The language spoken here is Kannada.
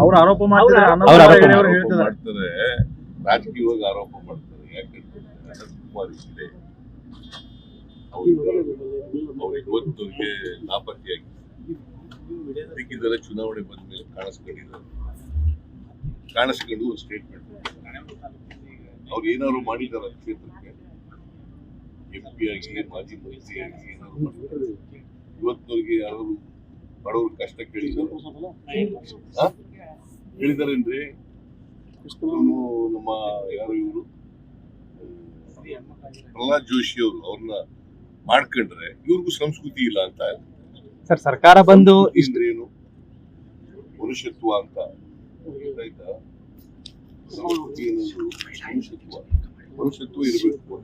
ಅವ್ರ ಆರೋಪ ಮಾಡ್ತಾರೆ ರಾಜಕೀಯವಾಗಿ ಆರೋಪ ಮಾಡ್ತಾರೆ. ಯಾಕಂದ್ರೆ ಅನಂತ್ ಕುಮಾರ್ ಇದೆ. ಅವ್ರು ನಾಪತ್ತೆಯಾಗಿ ಸಿಕ್ಕಿದ್ದಾರೆ ಚುನಾವಣೆ ಬಂದ ಮೇಲೆ ಕಾಣಿಸ್ಕೊಂಡಿದ್ದಾರೆ. ಕಾಣಿಸ್ಕೊಂಡು ಸ್ಟೇಟ್ಮೆಂಟ್ ಅವ್ರು ಏನಾದ್ರು ಮಾಡಿದಾರ ಕ್ಷೇತ್ರಕ್ಕೆ? ಎಂ ಪಿ ಆಗಿ ಮಾಜಿ ಮಂತ್ರಿ ಆಗಿ ಏನಾದ್ರು ಮಾಡಿದ್ದಾರೆ ಇವತ್ತವರೆಗೆ ಯಾರು ಬಡವ್ರ ಕಷ್ಟ? ಹೇಳಿದಾರೇನ್ರಿ? ಇವ್ನು ನಮ್ಮ ಯಾರು ಇವರು? ಪ್ರಹ್ಲಾದ್ ಜೋಶಿ ಅವರು ಅವ್ರನ್ನ ಮಾಡ್ಕೊಂಡ್ರೆ ಇವ್ರಿಗೂ ಸಂಸ್ಕೃತಿ ಇಲ್ಲ ಅಂತ ಸರ್ ಸರ್ಕಾರ ಬಂದು ಇಷ್ಟೇನು ಏನು ಮನುಷ್ಯತ್ವ ಅಂತ. ಸಂಸ್ಕೃತಿ ಮನುಷ್ಯತ್ವ. ಮನುಷ್ಯತ್ವ ಇರಬೇಕು.